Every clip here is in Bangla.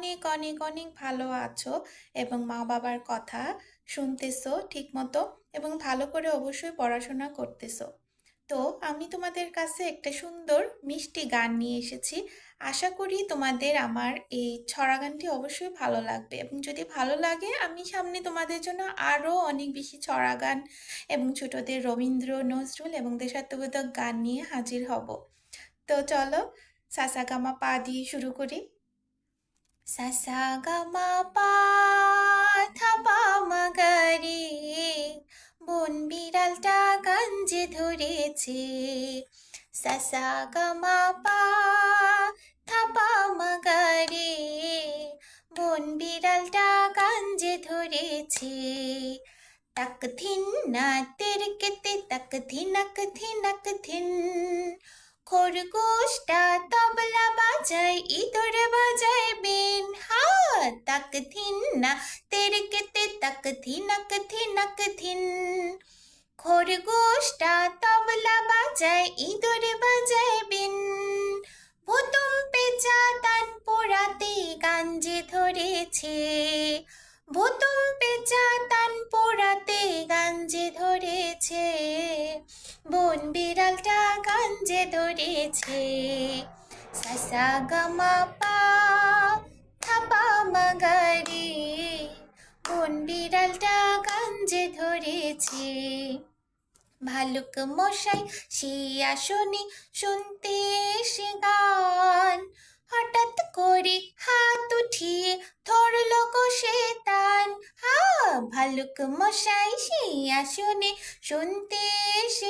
অনেক অনেক অনেক ভালো আছো এবং মা বাবার কথা শুনতেছো ঠিকমতো এবং ভালো করে অবশ্যই পড়াশোনা করতেছো। তো আমি তোমাদের কাছে একটা সুন্দর মিষ্টি গান নিয়ে এসেছি। আশা করি তোমাদের আমার এই ছড়া গানটি অবশ্যই ভালো লাগবে এবং যদি ভালো লাগে আমি সামনে তোমাদের জন্য আরও অনেক বেশি ছড়া গান এবং ছোটদের রবীন্দ্র, নজরুল এবং দেশাত্মবোধক গান নিয়ে হাজির হব। তো চলো সাসা গামা পা দিয়ে শুরু করি। সাসা গামা পা থা পা মা গা রে বন বিড়ালটা গাঞ্জে ধরেছে। সাসা গামা পা থা পা মা গা রে বন বিড়ালটা গাঞ্জে ধরেছে। ধিন না তের কেতে তাক ধিনাক ধিনাক ধিন, খরগোশটা তবলা বাজায়, ইঁদুর বাজায়। ধিন না তের কেতে তাক ধিনাক ধিনাক খরগোশটা তবলা বাজায় ইঁদুর বাজায় বিন ভুতুম পেঁচা তান পোড়াতে গাঞ্জে ধরেছে ভুতুম পেঁচা তান পোড়াতে গাঞ্জে ধরেছে বন বিড়ালটা গাঞ্জে ধরেছে সাসা গামা পা মাগারি বন বিড়ালটা গাঞ্জে ধরেছে। ভালুক মশাই সেই আসনে শুনতে এসে গান। হঠাৎ করে হাত উঠিয়ে ধরল গো তান। হা, ভালুক মশাই সেই আসনে শুনতে এসে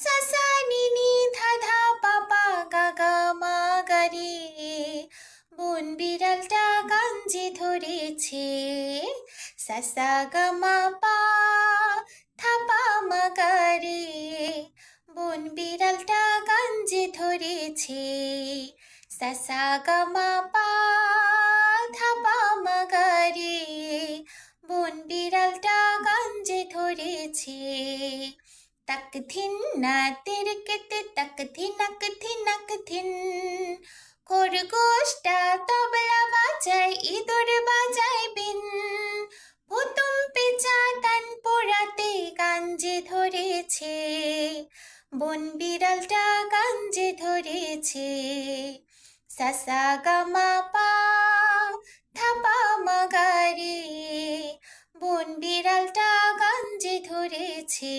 সাসা নিনি ধাধা বাবা গাগা মাগারে বন বিড়ালটা গাঞ্জে ধরেছে সাসা গামা পা থাপা মাগারে বন বিড়ালটা গাঞ্জে ধরেছে সাসা গামা পা থাপা মাগারে বন বিড়ালটা গাঞ্জে ধরেছে ধিন না তের কেতে তাক ধিনাক ধিনাক ধিন খরগোশটা তবলা বাজায় ইঁদুর বাজায় বিন ভুতুম পেঁচা তান পোড়াতে গাঞ্জে ধরেছে বন বিড়ালটা গাঞ্জে ধরেছে সাসা গামা পা থাপা মাগারে বন বিড়ালটা গাঞ্জে ধরেছে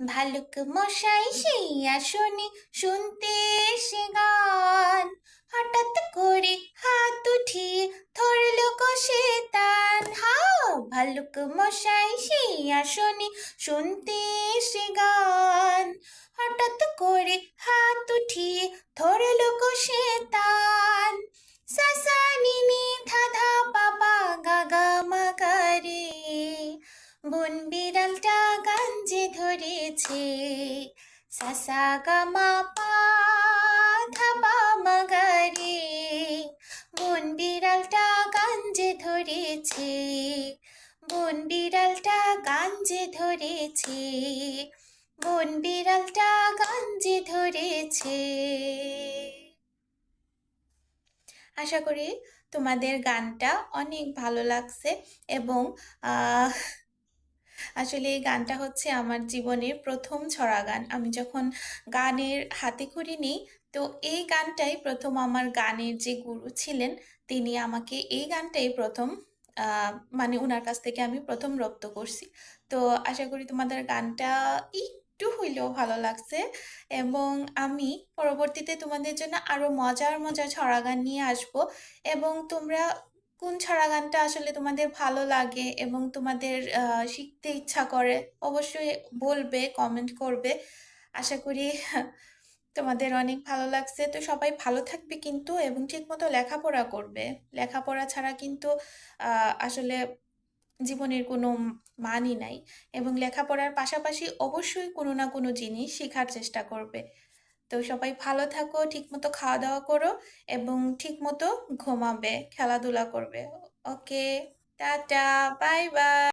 ভালুক মশাই সেই আসনে শুনতে এসে গান। হঠাৎ করে হাত উঠিয়ে ধরল কষে তান। হা ভালুক মশাই সেই আসনে শুনতে এসে গান। হঠাৎ করে হাত উঠিয়ে ধরল কষে তান। সাসা নিনি ধাধা বাবা গাগা মাগারে বন বিড়ালটা ধরেছে সাসা গামা পা মাগারে বন বিড়ালটা গাঞ্জে ধরেছে। বন বিড়ালটা গাঞ্জে ধরেছে। বন বিড়ালটা গাঞ্জে ধরেছে। আশা করি তোমাদের গানটা অনেক ভালো লাগছে এবং আসলে এই গানটা হচ্ছে আমার জীবনের প্রথম ছড়া গান আমি যখন গানের হাতে খড়ি নিই, তো এই গানটাই প্রথম আমার গানের যে গুরু ছিলেন, তিনি আমাকে এই গানটাই প্রথম মানে ওনার কাছ থেকে আমি প্রথম রপ্ত করছি। তো আশা করি তোমাদের গানটা একটু হইলেও ভালো লাগছে এবং আমি পরবর্তীতে তোমাদের জন্য আরও মজার মজার ছড়া গান নিয়ে আসব এবং তোমরা কোন ছড়া গানটা আসলে তোমাদের ভালো লাগে এবং তোমাদের শিখতে ইচ্ছা করে অবশ্যই বলবে কমেন্ট করবে। আশা করি তোমাদের অনেক ভালো লাগছে। তো সবাই ভালো থাকবে কিন্তু এবং ঠিকমতো লেখাপড়া করবে। লেখাপড়া ছাড়া কিন্তু আসলে জীবনের কোনো মানই নাই এবং লেখাপড়ার পাশাপাশি অবশ্যই কোনো না কোনো জিনিস শেখার চেষ্টা করবে। তো সবাই ভালো থাকো, ঠিকমতো খাওয়া দাওয়া করো এবং ঠিক মতো ঘুমাবে, খেলাধুলা করবে। ওকে, টাটা বাই বাই